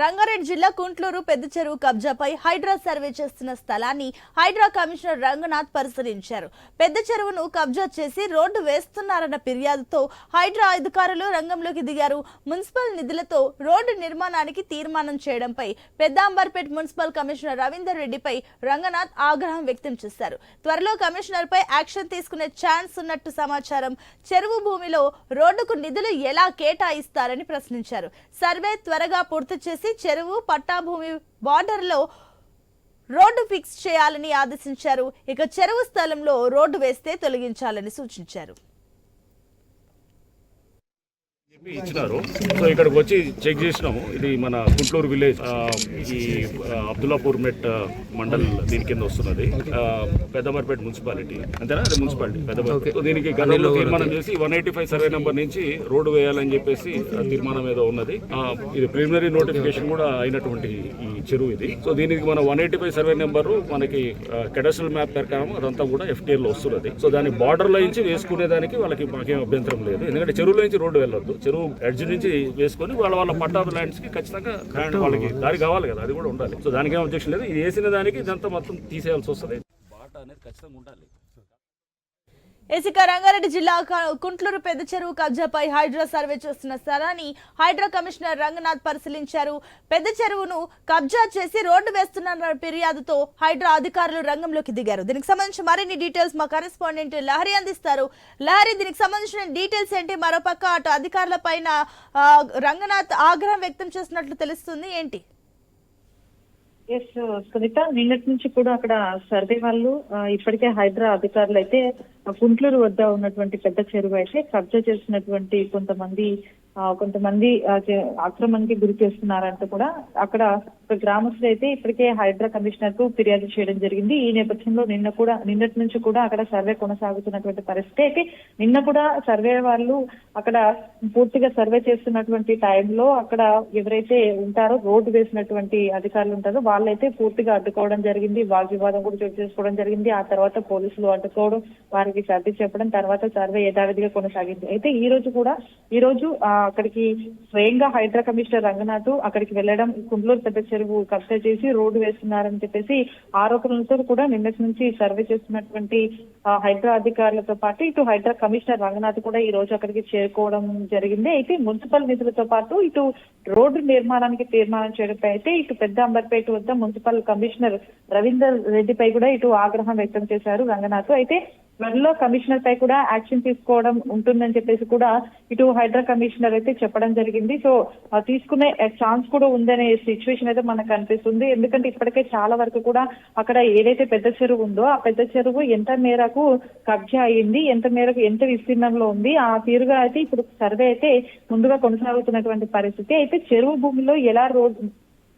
రంగారెడ్డి జిల్లా కుంట్లూరు పెద్ద చెరువు కబ్జాపై హైడ్రా సర్వే చేస్తున్న స్థలాన్ని హైడ్రా కమిషనర్ రంగనాథ్ పరిశీలించారు. పెద్ద చెరువును కబ్జా చేసి రోడ్డు వేస్తున్నారన్న ఫిర్యాదుతో హైడ్రా అధికారులు రంగంలోకి దిగారు. మున్సిపల్ నిధులతో రోడ్డు నిర్మాణానికి తీర్మానం చేయడంపై పెద్దాంబర్పేట మున్సిపల్ కమిషనర్ రవీందర్ రెడ్డిపై రంగనాథ్ ఆగ్రహం వ్యక్తం చేశారు. త్వరలో కమిషనర్పై యాక్షన్ తీసుకునే ఛాన్స్ ఉన్నట్టు సమాచారం. చెరువు భూమిలో రోడ్డుకు నిధులు ఎలా కేటాయిస్తారని ప్రశ్నించారు. సర్వే త్వరగా పూర్తి చేసి చెరువు పట్టాభూమి బార్డర్లో రోడ్డు ఫిక్స్ చేయాలని ఆదేశించారు. ఇక చెరువు స్థలంలో రోడ్డు వేస్తే తొలగించాలని సూచించారు. ఇచ్చినారు. సో ఇక్కడికి వచ్చి చెక్ చేసినాము. ఇది మన గుంటూరు విలేజ్ ఆ, ఈ అబ్దుల్లాపూర్ మెట్ మండల్ దీని కింద వస్తున్నది. పెద్దమర్పేట మున్సిపాలిటీ. అంతేనా? అదే మున్సిపాలిటీ పెద్దమర్పేట. దీనికి గతంలో తీర్మానం చేసి one eighty five survey number నుంచి రోడ్డు వేయాలని చెప్పేసి తీర్మానం ఏదో ఉన్నది. ఆ, ఇది ప్రిలిమినరీ నోటిఫికేషన్ కూడా అయినటువంటి ఈ చెరువు ఇది. సో దీనికి మన one eighty five survey number మనకి కెడస్ట్రల్ మ్యాప్ ప్రకారం అదంతా కూడా ఎఫ్టీఎల్లో వస్తున్నది. సో దాని బార్డర్లో నుంచి వేసుకునే దానికి వాళ్ళకి మాకేం అభ్యంతరం లేదు. ఎందుకంటే చెరువులో నుంచి రోడ్డు వెళ్ళొద్దు. చెరువు ఎడ్జ్ నుంచి వేసుకొని వాళ్ళ వాళ్ళ పట్టా ల్యాండ్స్కి ఖచ్చితంగా గ్రాండ్ వాళ్ళకి దారి కావాలి కదా అది కూడా ఉండాలి. సో దానికి ఏం అబ్జెక్షన్ లేదు. ఇది వేసిన దానికి ఇదంతా మొత్తం తీసేయాల్సి వస్తుంది. బాట అనేది ఖచ్చితంగా ఉండాలి. ఇసుక రంగారెడ్డి జిల్లా కుంట్లూరు పెద్ద చెరువు కబ్జాపై హైడ్రా సర్వే చేస్తున్న స్థలాన్ని హైడ్రా కమిషనర్ రంగనాథ్ పరిశీలించారు. పెద్ద చెరువును కబ్జా చేసి రోడ్డు వేస్తున్న ఫిర్యాదుతో హైడ్రా అధికారులు రంగంలోకి దిగారు. దీనికి సంబంధించి మరిన్ని డీటెయిల్స్ మా కరెస్పాండెంట్ లహరి అందిస్తారు. లహరి దీనికి సంబంధించిన డీటెయిల్స్ ఏంటి? మరోపక్క అటు అధికారుల పైన రంగనాథ్ ఆగ్రహం వ్యక్తం చేస్తున్నట్లు తెలుస్తుంది. ఏంటి? ఎస్ సునీత నిన్నటి నుంచి కూడా అక్కడ సర్వే వాళ్ళు ఆ, ఇప్పటికే హైదరాబాద్ అధికారులు అయితే గుంట్లూరు వద్ద ఉన్నటువంటి పెద్ద చెరువు అయితే కబ్జా చేసినటువంటి కొంతమంది కొంతమంది ఆ, ఆక్రమణకి గురి చేస్తున్నారంటూ కూడా అక్కడ గ్రామస్తులు అయితే ఇప్పటికే హైడ్రా కమిషనర్కు ఫిర్యాదు చేయడం జరిగింది. ఈ నేపథ్యంలో నిన్న కూడా నిన్నటి నుంచి కూడా అక్కడ సర్వే కొనసాగుతున్నటువంటి పరిస్థితి అయితే నిన్న కూడా సర్వే వాళ్ళు అక్కడ పూర్తిగా సర్వే చేస్తున్నటువంటి టైంలో అక్కడ ఎవరైతే ఉంటారో రోడ్డు వేసినటువంటి అధికారులు ఉంటారో వాళ్ళైతే పూర్తిగా అడ్డుకోవడం జరిగింది. వాగ్వివాదం కూడా చోటు చేసుకోవడం జరిగింది. ఆ తర్వాత పోలీసులు అడ్డుకోవడం వారికి సర్ది చెప్పడం తర్వాత సర్వే యథావిధిగా కొనసాగింది. అయితే ఈ రోజు కూడా ఈ రోజు ఆ, అక్కడికి స్వయంగా హైడ్రా కమిషనర్ రంగనాథ్ అక్కడికి వెళ్ళడం కుండ్లూరు పెద్ద చెరువు కబ్జా చేసి రోడ్డు వేస్తున్నారని చెప్పేసి ఆరోపణలతో కూడా నిన్నటి నుంచి సర్వే చేస్తున్నటువంటి హైడ్రా అధికారులతో పాటు ఇటు హైడ్రా కమిషనర్ రంగనాథ్ కూడా ఈ రోజు అక్కడికి చేరుకోవడం జరిగింది. అయితే మున్సిపల్ నిధులతో పాటు ఇటు రోడ్డు నిర్మాణానికి తీర్మానం చేయడంపై అయితే ఇటు పెద్ద అంబర్పేట వద్ద మున్సిపల్ కమిషనర్ రవీందర్ రెడ్డిపై కూడా ఇటు ఆగ్రహం వ్యక్తం చేశారు రంగనాథ్. అయితే త్వరలో కమిషనర్ పై కూడా యాక్షన్ తీసుకోవడం ఉంటుందని చెప్పేసి కూడా ఇటు హైడ్రా కమిషనర్ అయితే చెప్పడం జరిగింది. సో తీసుకునే ఛాన్స్ కూడా ఉందనే సిచ్యువేషన్ అయితే మనకు కనిపిస్తుంది ఎందుకంటే ఇప్పటికే చాలా వరకు కూడా అక్కడ ఏదైతే పెద్ద చెరువు ఉందో ఆ పెద్ద చెరువు ఎంత మేరకు కబ్జా అయింది ఎంత మేరకు ఎంత విస్తీర్ణంలో ఉంది ఆ తీరుగా అయితే ఇప్పుడు సర్వే అయితే ముందుగా కొనసాగుతున్నటువంటి పరిస్థితి. అయితే చెరువు భూమిలో ఎలా రోడ్డు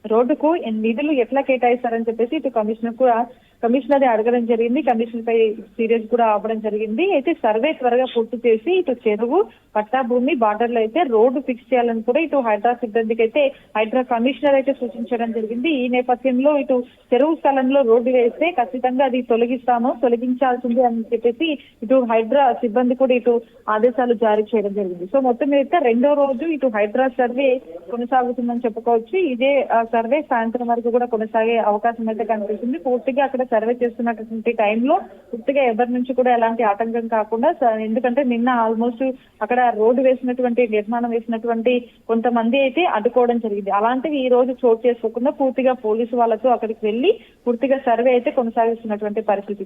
రోడ్డుకు నిధులు ఎట్లా కేటాయిస్తారని చెప్పేసి ఇటు కమిషనర్ కూడా కమిషనర్ అడగడం జరిగింది. కమిషనర్ పై సీరియస్ కూడా అవ్వడం జరిగింది. అయితే సర్వే త్వరగా పూర్తి చేసి ఇటు చెరువు పట్టా భూమి బార్డర్లో అయితే రోడ్డు ఫిక్స్ చేయాలని కూడా ఇటు హైడ్రా సిబ్బందికి అయితే హైడ్రా కమిషనర్ అయితే సూచించడం జరిగింది. ఈ నేపథ్యంలో ఇటు చెరువు స్థలంలో రోడ్డు వేస్తే ఖచ్చితంగా అది తొలగిస్తాము తొలగించాల్సింది అని చెప్పేసి ఇటు హైడ్రా సిబ్బంది కూడా ఇటు ఆదేశాలు జారీ చేయడం జరిగింది. సో మొత్తం మీద రెండో రోజు ఇటు హైడ్రా సర్వే కొనసాగుతుందని చెప్పుకోవచ్చు. ఇదే సర్వే సాయంత్రం వరకు కూడా కొనసాగే అవకాశం అయితే కనిపిస్తుంది. పూర్తిగా అక్కడ సర్వే చేస్తున్నటువంటి టైంలో పూర్తిగా ఎవరి నుంచి కూడా ఎలాంటి ఆటంకం కాకుండా ఎందుకంటే నిన్న ఆల్మోస్ట్ అక్కడ రోడ్డు వేసినటువంటి నిర్మాణం వేసినటువంటి కొంతమంది అయితే అడ్డుకోవడం జరిగింది. అలాంటివి ఈ రోజు చోటు చేసుకోకుండా పూర్తిగా పోలీసు వాళ్ళతో అక్కడికి వెళ్ళి పూర్తిగా సర్వే అయితే కొనసాగిస్తున్నటువంటి పరిస్థితి